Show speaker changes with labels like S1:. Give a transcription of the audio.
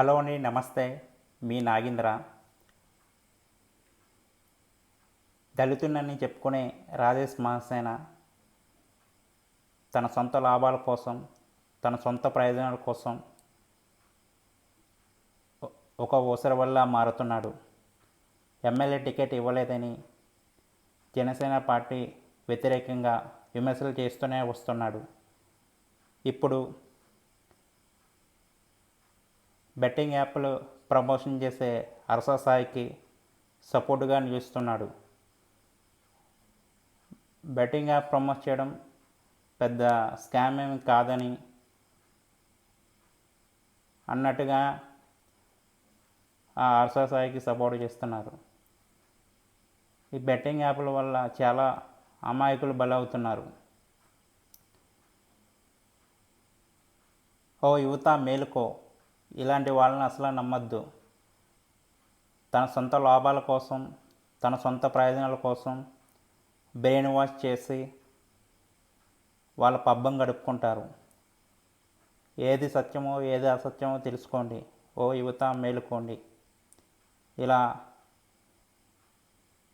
S1: Hello అండి నమస్తే. మీ నాగేంద్ర. దళితున్నని చెప్పుకునే రాజేష్ మహాసేన తన సొంత లాభాల కోసం తన సొంత ప్రయోజనాల కోసం ఒక ఊసర వల్ల మారుతున్నాడు. ఎమ్మెల్యే టికెట్ ఇవ్వలేదని జనసేన పార్టీ వ్యతిరేకంగా విమర్శలు చేస్తూనే వస్తున్నాడు. ఇప్పుడు బెట్టింగ్ యాప్లు ప్రమోషన్ చేసే అరసా సాయికి సపోర్టుగా నిలుస్తున్నాడు. బెట్టింగ్ యాప్ ప్రమోట్ చేయడం పెద్ద స్కామ్ ఏమి కాదని అన్నట్టుగా ఆ అరసా సాయికి సపోర్ట్ చేస్తున్నారు. ఈ బెట్టింగ్ యాప్ల వల్ల చాలా అమాయకులు బలవుతున్నారు. ఓ యువత మేలుకో ఇలాంటి వాళ్ళని అసలు నమ్మద్దు. తన సొంత లాభాల కోసం తన సొంత ప్రయోజనాల కోసం బ్రెయిన్ వాష్ చేసి వాళ్ళ పబ్బం గడుపుకుంటారు. ఏది సత్యమో ఏది అసత్యమో తెలుసుకోండి. ఓ యువత మేలుకోండి. ఇలా